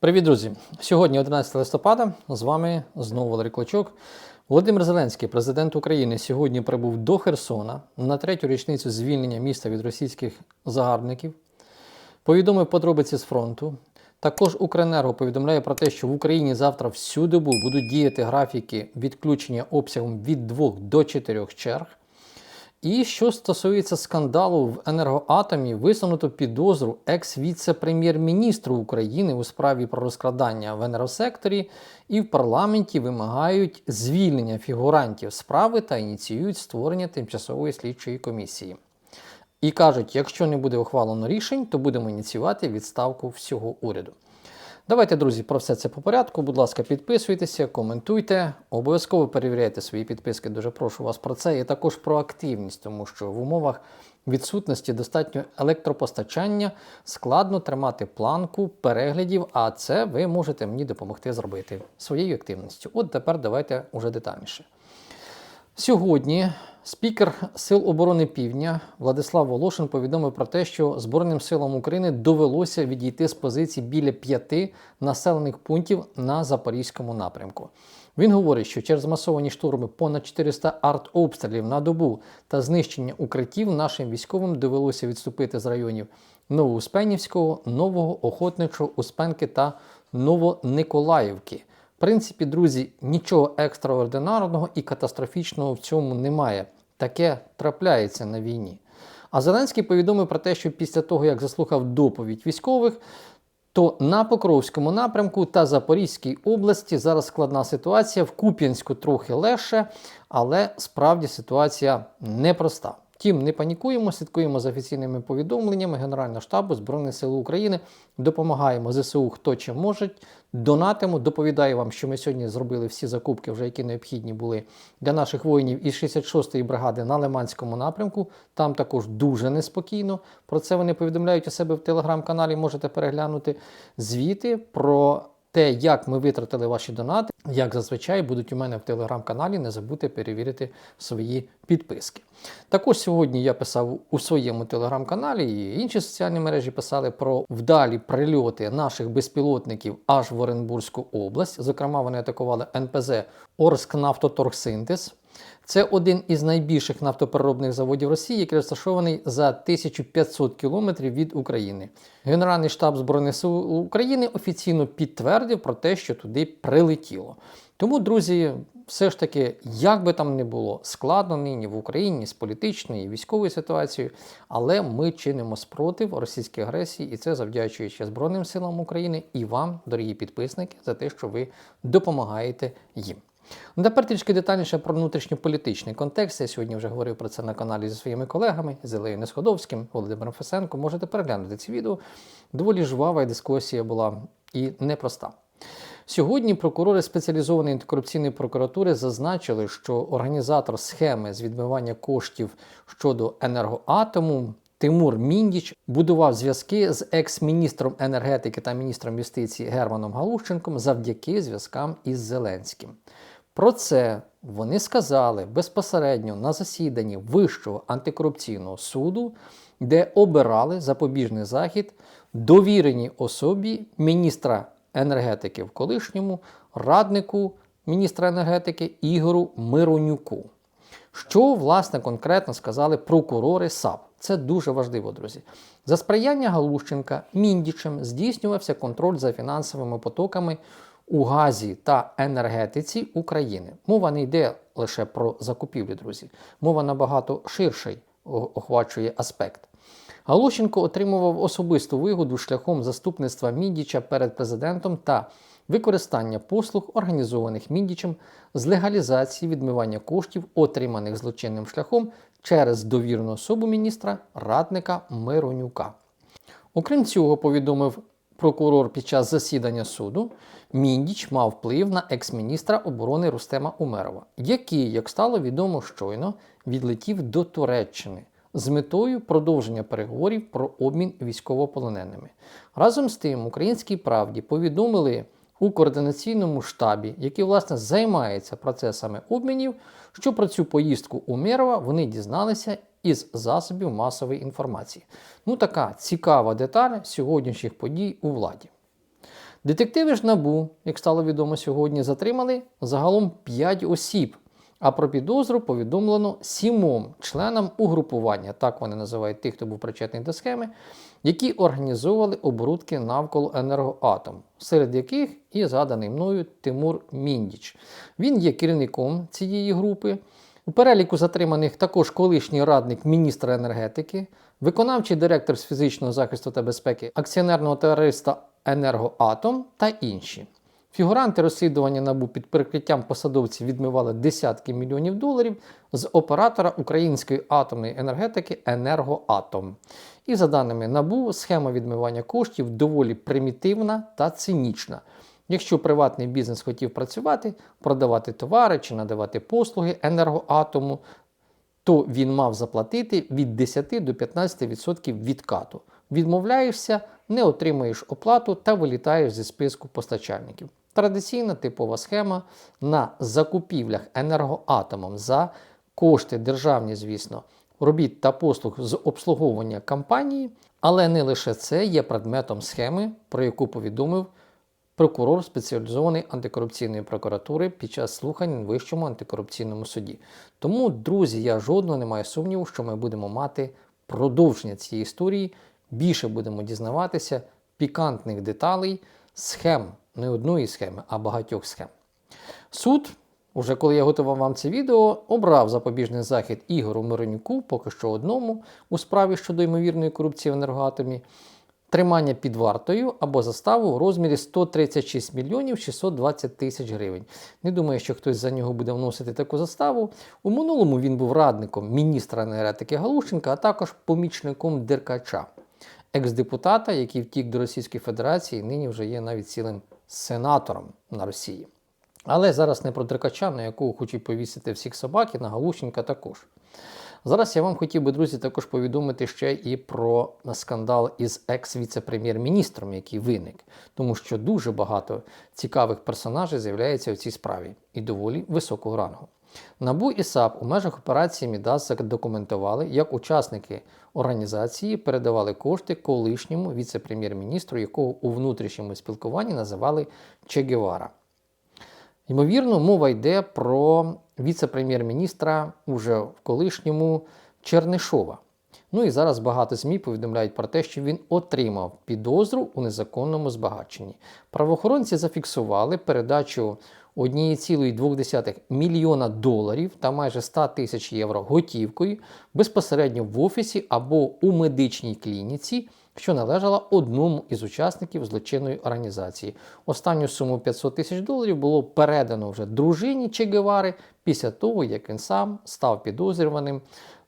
Привіт, друзі! Сьогодні 11 листопада. З вами знову Валерій Клочок. Володимир Зеленський, президент України, сьогодні прибув до Херсона на третю річницю звільнення міста від російських загарбників. Повідомив подробиці з фронту. Також Укренерго повідомляє про те, що в Україні завтра всю добу будуть діяти графіки відключення обсягом від 2 до 4 черг. І що стосується скандалу в енергоатомі, висунуто підозру екс-віце-прем'єр-міністру України у справі про розкрадання в енергосекторі, і в парламенті вимагають звільнення фігурантів справи та ініціюють створення тимчасової слідчої комісії. І кажуть, якщо не буде ухвалено рішень, то будемо ініціювати відставку всього уряду. Давайте, друзі, про все це по порядку. Будь ласка, підписуйтеся, коментуйте, обов'язково перевіряйте свої підписки. Дуже прошу вас про це. І також про активність, тому що в умовах відсутності достатньо електропостачання складно тримати планку переглядів, а це ви можете мені допомогти зробити своєю активністю. От тепер давайте уже детальніше. Сьогодні спікер Сил оборони Півдня Владислав Волошин повідомив про те, що Збройним силам України довелося відійти з позицій біля п'яти населених пунктів на Запорізькому напрямку. Він говорить, що через масовані штурми понад 400 артобстрілів на добу та знищення укриттів нашим військовим довелося відступити з районів Новоуспенівського, Нового, Охотничого, Успенки та Новониколаївки. Принципі, друзі, нічого екстраординарного і катастрофічного в цьому немає. Таке трапляється на війні. А Зеленський повідомив про те, що після того, як заслухав доповідь військових, то на Покровському напрямку та Запорізькій області зараз складна ситуація. В Куп'янську трохи легше, але справді ситуація непроста. Втім, не панікуємо, слідкуємо за офіційними повідомленнями Генерального штабу Збройних сил України, допомагаємо ЗСУ, хто чим може, донатимо. Доповідаю вам, що ми сьогодні зробили всі закупки, вже які необхідні були для наших воїнів із 66-ї бригади на Лиманському напрямку. Там також дуже неспокійно. Про це вони повідомляють у себе в телеграм-каналі. Можете переглянути звіти про те, як ми витратили ваші донати, як зазвичай будуть у мене в телеграм-каналі. Не забудьте перевірити свої підписки. Також сьогодні я писав у своєму телеграм-каналі і інші соціальні мережі писали про вдалі прильоти наших безпілотників аж в Оренбурзьку область. Зокрема, вони атакували НПЗ Орскнафтоторгсинтез. Це один із найбільших нафтопереробних заводів Росії, який розташований за 1500 кілометрів від України. Генеральний штаб Збройних сил України офіційно підтвердив про те, що туди прилетіло. Тому, друзі, все ж таки, як би там не було, складно нині в Україні з політичною і військовою ситуацією, але ми чинимо спротив російській агресії, і це завдячуючи Збройним силам України і вам, дорогі підписники, за те, що ви допомагаєте їм. Ну, Тепер трішки детальніше про внутрішньополітичний контекст. Я сьогодні вже говорив про це на каналі зі своїми колегами з Ілею Несходовським, Володимиром Фесенко. Можете переглянути ці відео. Доволі жвава дискусія була і непроста. Сьогодні прокурори спеціалізованої антикорупційної прокуратури зазначили, що організатор схеми з відмивання коштів щодо енергоатому Тимур Міндіч будував зв'язки з екс-міністром енергетики та міністром юстиції Германом Галущенком завдяки зв'язкам із Зеленським. Про це вони сказали безпосередньо на засіданні Вищого антикорупційного суду, де обирали запобіжний захід довіреній особі міністра енергетики в колишньому, раднику міністра енергетики Ігору Миронюку. Що, власне, конкретно сказали прокурори САП? Це дуже важливо, друзі. За сприяння Галущенка Міндічем здійснювався контроль за фінансовими потоками у газі та енергетиці України. Мова не йде лише про закупівлі, друзі. Мова набагато ширший охвачує аспект. Галущенко отримував особисту вигоду шляхом заступництва Міндіча перед президентом та використання послуг, організованих Міндічем з легалізації відмивання коштів, отриманих злочинним шляхом через довірну особу міністра радника Миронюка. Окрім цього, повідомив прокурор під час засідання суду, Міндіч мав вплив на екс-міністра оборони Рустема Умерова, який, як стало відомо щойно, відлетів до Туреччини з метою продовження переговорів про обмін військовополоненими. Разом з тим, українській правді повідомили у координаційному штабі, який власне займається процесами обмінів, що про цю поїздку Умерова вони дізналися із засобів масової інформації. Ну, така цікава деталь сьогоднішніх подій у владі. Детективи ж НАБУ, як стало відомо сьогодні, затримали загалом 5 осіб, а про підозру повідомлено сімом членам угрупування, так вони називають тих, хто був причетний до схеми, які організовували оборудки навколо енергоатом, серед яких і згаданий мною Тимур Міндіч. Він є керівником цієї групи. У переліку затриманих також колишній радник міністра енергетики, виконавчий директор з фізичного захисту та безпеки акціонерного товариства Енергоатом та інші. Фігуранти розслідування НАБУ під прикриттям посадовців відмивали десятки мільйонів доларів з оператора української атомної енергетики Енергоатом. І за даними НАБУ, схема відмивання коштів доволі примітивна та цинічна. Якщо приватний бізнес хотів працювати, продавати товари чи надавати послуги енергоатому, то він мав заплатити від 10 до 15% відкату. Відмовляєшся, не отримуєш оплату та вилітаєш зі списку постачальників. Традиційна типова схема на закупівлях енергоатомом за кошти державні, звісно, робіт та послуг з обслуговування компанії, але не лише це є предметом схеми, про яку повідомив прокурор спеціалізованої антикорупційної прокуратури під час слухань в Вищому антикорупційному суді. Тому, друзі, я жодного не маю сумніву, що ми будемо мати продовження цієї історії. Більше будемо дізнаватися пікантних деталей, схем, не одної схеми, а багатьох схем. Суд, уже коли я готував вам це відео, обрав запобіжний захід Ігору Миронюку, поки що одному, у справі щодо ймовірної корупції в енергоатомі, тримання під вартою або заставу в розмірі 136 мільйонів 620 тисяч гривень. Не думаю, що хтось за нього буде вносити таку заставу. У минулому він був радником міністра енергетики Галушенка, а також помічником Деркача, екс-депутата, який втік до Російської Федерації, нині вже є навіть цілим сенатором на Росії. Але зараз не про Деркача, на якого хочуть повісити всіх собак, і на Галущенка також. Зараз я вам хотів би, друзі, також повідомити ще і про скандал із екс-віце-прем'єр-міністром, який виник, тому що дуже багато цікавих персонажей з'являється в цій справі і доволі високого рангу. НАБУ і САП у межах операції Мідас задокументували, як учасники організації передавали кошти колишньому віце-прем'єр-міністру, якого у внутрішньому спілкуванні називали Че Гевара. Ймовірно, мова йде про віце-прем'єр-міністра уже в колишньому Чернишова. Ну і зараз багато ЗМІ повідомляють про те, що він отримав підозру у незаконному збагаченні. Правоохоронці зафіксували передачу 1,2 мільйона доларів та майже 100 тисяч євро готівкою безпосередньо в офісі або у медичній клініці, що належала одному із учасників злочинної організації. Останню суму 500 тисяч доларів було передано вже дружині Че Гевари після того, як він сам став підозрюваним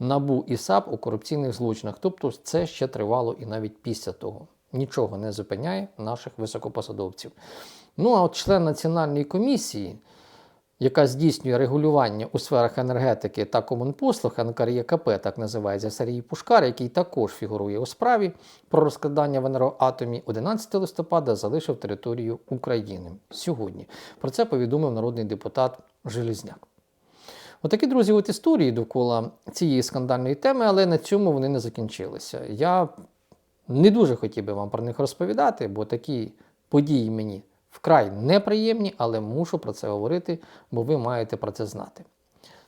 набу і САП у корупційних злочинах. Тобто це ще тривало і навіть після того. Нічого не зупиняє наших високопосадовців. Ну а от член Національної комісії, яка здійснює регулювання у сферах енергетики та комунпослуг, НКРЄКП, так називається Сергій Пушкар, який також фігурує у справі про розкладання в енергоатомі 11 листопада залишив територію України сьогодні. Про це повідомив народний депутат Желізняк. Отакі, друзі, от історії довкола цієї скандальної теми, але на цьому вони не закінчилися. Я не дуже хотів би вам про них розповідати, бо такі події мені вкрай неприємні, але мушу про це говорити, бо ви маєте про це знати.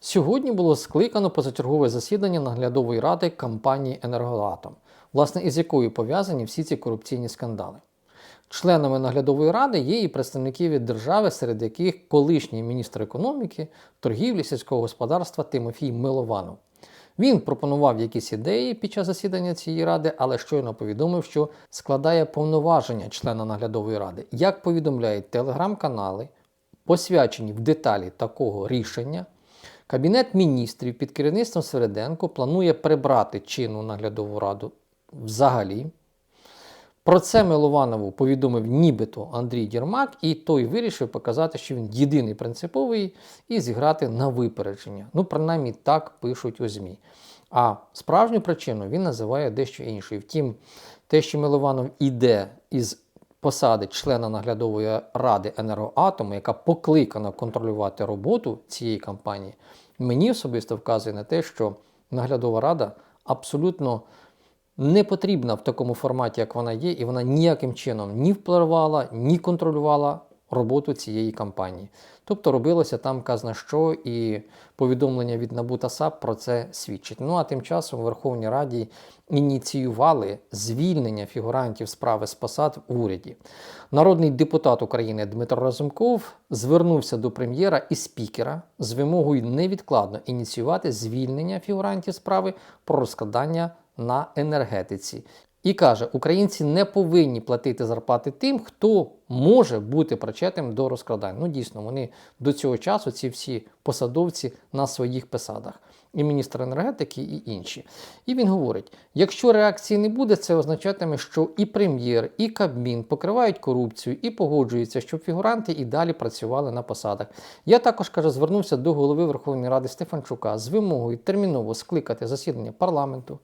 Сьогодні було скликано позачергове засідання наглядової ради компанії Енергоатом, власне, із якою пов'язані всі ці корупційні скандали. Членами наглядової ради є і представники від держави, серед яких колишній міністр економіки, торгівлі сільського господарства Тимофій Милованов. Він пропонував якісь ідеї під час засідання цієї ради, але щойно повідомив, що складає повноваження члена наглядової ради. Як повідомляють телеграм-канали, посвячені в деталі такого рішення, Кабінет міністрів під керівництвом Середенко планує прибрати чинну наглядову раду взагалі. Про це Милованову повідомив нібито Андрій Єрмак, і той вирішив показати, що він єдиний принциповий і зіграти на випередження. Ну, принаймні так пишуть у ЗМІ. А справжню причину він називає дещо іншою. Втім, те, що Милованов іде із посади члена наглядової ради енергоатому, яка покликана контролювати роботу цієї компанії, мені особисто вказує на те, що наглядова рада абсолютно не потрібна в такому форматі, як вона є, і вона ніяким чином ні впливала, ні контролювала роботу цієї кампанії. Тобто робилося там казна що, і повідомлення від НАБУ та САП про це свідчить. Ну а тим часом у Верховній Раді ініціювали звільнення фігурантів справи з посад в уряді. Народний депутат України Дмитро Разумков звернувся до прем'єра і спікера з вимогою невідкладно ініціювати звільнення фігурантів справи про розкладання на енергетиці. І каже, українці не повинні платити зарплати тим, хто може бути причетним до розкрадань. Ну, дійсно, вони до цього часу, ці всі посадовці на своїх посадах, і міністр енергетики, і інші. І він говорить: якщо реакції не буде, це означатиме, що і прем'єр, і Кабмін покривають корупцію і погоджуються, щоб фігуранти і далі працювали на посадах. Я також каже, звернувся до голови Верховної Ради Стефанчука з вимогою терміново скликати засідання парламенту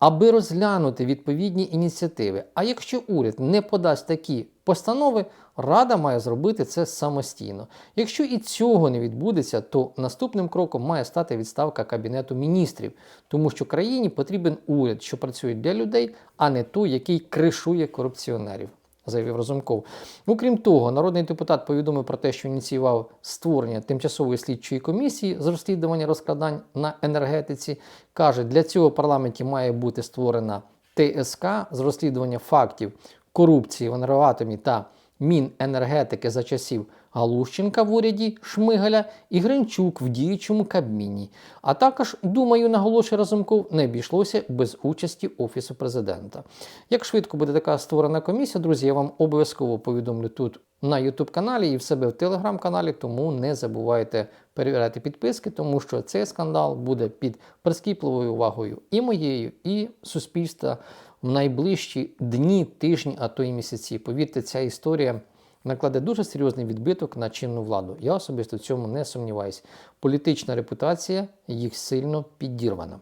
аби розглянути відповідні ініціативи. А якщо уряд не подасть такі постанови, Рада має зробити це самостійно. Якщо і цього не відбудеться, то наступним кроком має стати відставка Кабінету міністрів, тому що країні потрібен уряд, що працює для людей, а не той, який кришує корупціонерів заявив Разумков. Окрім того, народний депутат повідомив про те, що ініціював створення тимчасової слідчої комісії з розслідування розкладань на енергетиці. Каже, для цього в парламенті має бути створена ТСК з розслідування фактів корупції в енергоатомі та Міненергетики за часів Галущенка в уряді Шмигаля і Гринчук в діючому Кабміні. А також, думаю, наголошує Разумков, не обійшлося без участі Офісу президента. Як швидко буде така створена комісія, друзі, я вам обов'язково повідомлю тут на YouTube каналі і в себе в телеграм-каналі, тому не забувайте перевіряти підписки, тому що цей скандал буде під прискіпливою увагою і моєю, і суспільства в найближчі дні, тижні, а то й місяці. Повірте, ця історія накладе дуже серйозний відбиток на чинну владу. Я особисто в цьому не сумніваюся. Політична репутація їх сильно підірвана.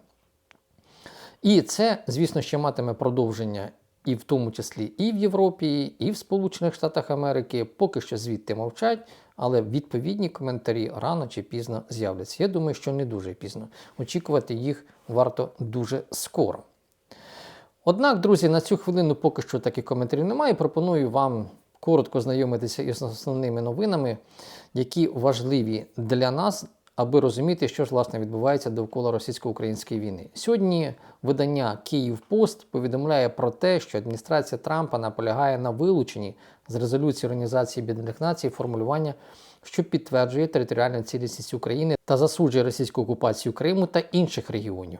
І це, звісно, ще матиме продовження. І в тому числі і в Європі, і в Сполучених Штатах Америки поки що звідти мовчать, але відповідні коментарі рано чи пізно з'являться. Я думаю, що не дуже пізно. Очікувати їх варто дуже скоро. Однак, друзі, на цю хвилину поки що таких коментарів немає. Пропоную вам коротко знайомитися із основними новинами, які важливі для нас, аби розуміти, що ж власне відбувається довкола російсько-української війни. Сьогодні видання Київ Пост повідомляє про те, що адміністрація Трампа наполягає на вилученні з резолюції Організації Об'єднаних Націй формулювання. Що підтверджує територіальну цілісність України та засуджує російську окупацію Криму та інших регіонів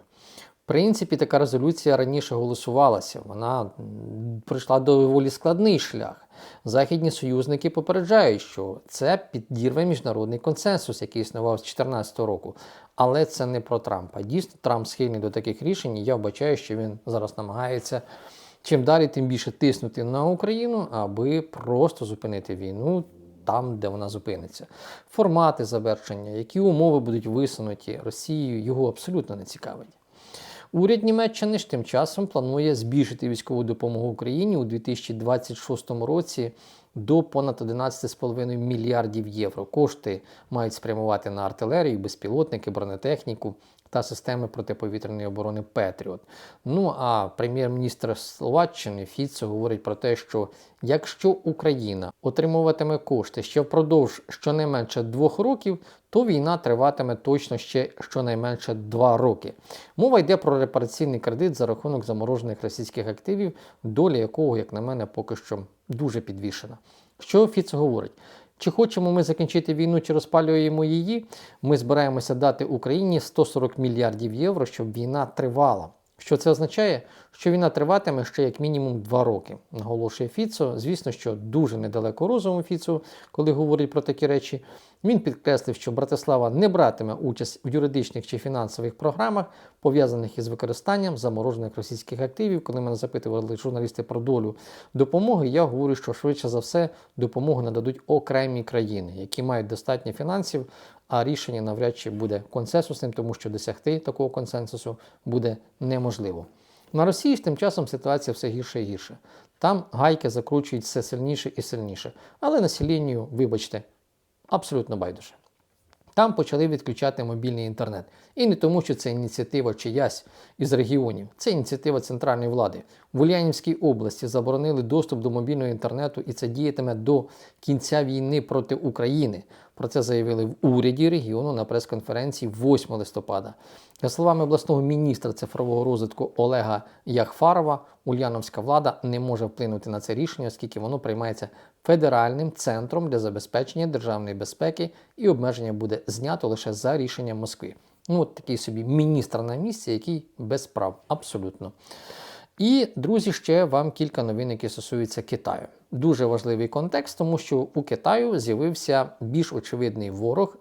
принципі, така резолюція раніше голосувалася. Вона пройшла доволі складний шлях. Західні союзники попереджають, що це підірве міжнародний консенсус, який існував з 2014 року. Але це не про Трампа. Дійсно, Трамп схильний до таких рішень. і Я вбачаю, що він зараз намагається чим далі, тим більше тиснути на Україну, аби просто зупинити війну. Там, де вона зупиниться, формати завершення, які умови будуть висунуті Росією, його абсолютно не цікавить. Уряд Німеччини ж тим часом планує збільшити військову допомогу Україні у 2026 році до понад 11,5 мільярдів євро. Кошти мають спрямувати на артилерію, безпілотники, бронетехніку та системи протиповітряної оборони Петріот. Ну а прем'єр-міністр Словаччини Фіцо говорить про те, що якщо Україна отримуватиме кошти ще впродовж щонайменше двох років, то війна триватиме точно ще щонайменше два роки. Мова йде про репараційний кредит за рахунок заморожених російських активів, доля якого, як на мене, поки що дуже підвішена. Що Фіцо говорить? Чи хочемо ми закінчити війну, чи розпалюємо її? Ми збираємося дати Україні 140 мільярдів євро, щоб війна тривала. Що це означає? Що війна триватиме ще як мінімум два роки, наголошує Фіцо. Звісно, що дуже недалеко розуму Фіцу, коли говорить про такі речі. Він підкреслив, що Братислава не братиме участь в юридичних чи фінансових програмах, пов'язаних із використанням заморожених російських активів. Коли мене запитували журналісти про долю допомоги, я говорю, що швидше за все допомогу нададуть окремі країни, які мають достатньо фінансів, а рішення навряд чи буде консенсусним, тому що досягти такого консенсусу буде неможливо. На Росії ж тим часом ситуація все гірше і гірше. Там гайки закручують все сильніше і сильніше. Але населенню, вибачте, абсолютно байдуже. Там почали відключати мобільний інтернет. І не тому, що це ініціатива чиясь із регіонів, це ініціатива центральної влади. В Ульянівській області заборонили доступ до мобільного інтернету, і це діятиме до кінця війни проти України. Про це заявили в уряді регіону на прес-конференції 8 листопада. За словами обласного міністра цифрового розвитку Олега Яхфарова, Ульяновська влада не може вплинути на це рішення, оскільки воно приймається федеральним центром для забезпечення державної безпеки і обмеження буде знято лише за рішенням Москви. Ну, от такий собі міністр на місці, який без прав абсолютно. І, друзі, ще вам кілька новин, які стосуються Китаю. Дуже важливий контекст, тому що у Китаю з'явився більш очевидний ворог,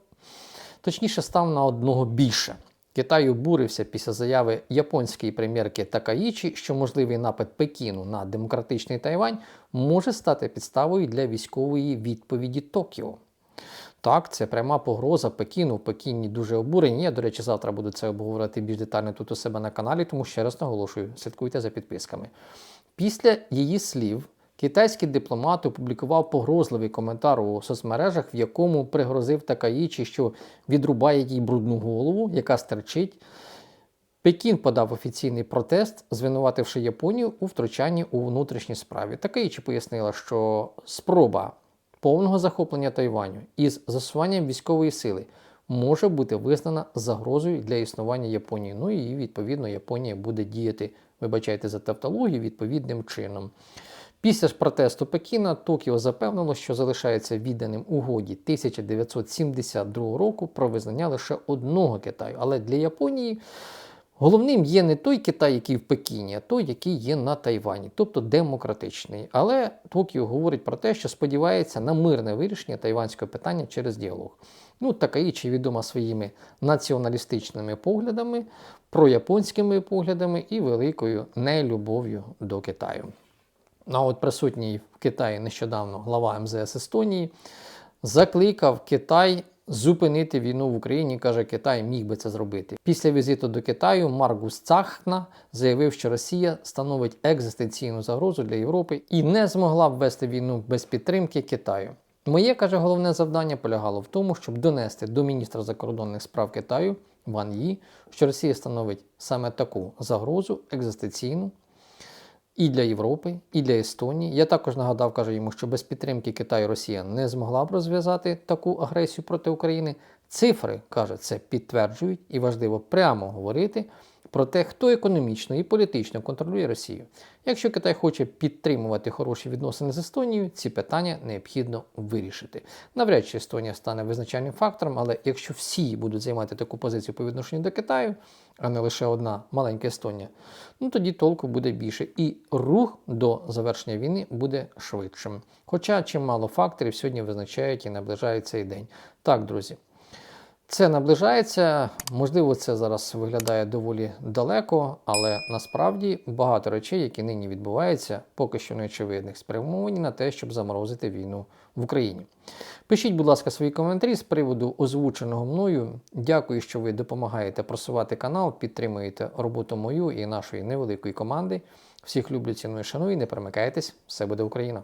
точніше, став на одного більше. Китай обурився після заяви японської прем'єрки Такаїчі, що можливий напад Пекіну на демократичний Тайвань може стати підставою для військової відповіді Токіо. Так, це пряма погроза Пекіну. Пекіні дуже обурені. Я, до речі, завтра буду це обговорити більш детально тут у себе на каналі, тому ще раз наголошую, слідкуйте за підписками. Після її слів китайський дипломат опублікував погрозливий коментар у соцмережах, в якому пригрозив Такаїчі, що відрубає їй брудну голову, яка стерчить. Пекін подав офіційний протест, звинувативши Японію у втручанні у внутрішні справи. Такаїчі пояснила, що спроба повного захоплення Тайваню із застосуванням військової сили може бути визнана загрозою для існування Японії. Ну і відповідно Японія буде діяти, вибачайте за тавтологію, відповідним чином. Після протесту Пекіна Токіо запевнило, що залишається відданим угоді 1972 року про визнання лише одного Китаю. Але для Японії головним є не той Китай, який в Пекіні, а той, який є на Тайвані, тобто демократичний. Але Токіо говорить про те, що сподівається на мирне вирішення тайванського питання через діалог. Ну, Такаїчі відома своїми націоналістичними поглядами, прояпонськими поглядами і великою нелюбов'ю до Китаю. А от присутній в Китаї нещодавно глава МЗС Естонії закликав Китай зупинити війну в Україні. каже, Китай міг би це зробити. Після візиту до Китаю Маргус Цахна заявив, що Росія становить екзистенційну загрозу для Європи і не змогла б вести війну без підтримки Китаю. Моє каже, головне завдання полягало в тому, щоб донести до міністра закордонних справ Китаю Ван Ї, що Росія становить саме таку загрозу екзистенційну і для Європи, і для Естонії. Я також нагадав, каже йому, що без підтримки Китаю Росія не змогла б розв'язати таку агресію проти України. Цифри каже, це підтверджують, і важливо прямо говорити про те, хто економічно і політично контролює Росію. Якщо Китай хоче підтримувати хороші відносини з Естонією, ці питання необхідно вирішити. Навряд чи Естонія стане визначальним фактором, але якщо всі будуть займати таку позицію по відношенню до Китаю, а не лише одна маленька Естонія, ну тоді толку буде більше. І рух до завершення війни буде швидшим. Хоча чимало факторів сьогодні визначають і наближають цей день. Так, друзі. Це наближається, можливо, це зараз виглядає доволі далеко, але насправді багато речей, які нині відбуваються, поки що неочевидних, спрямовані на те, щоб заморозити війну в Україні. Пишіть, будь ласка, свої коментарі з приводу озвученого мною. Дякую, що ви допомагаєте просувати канал, підтримуєте роботу мою і нашої невеликої команди. Всіх люблю, ціную, шаную, не перемикайтесь, все буде Україна!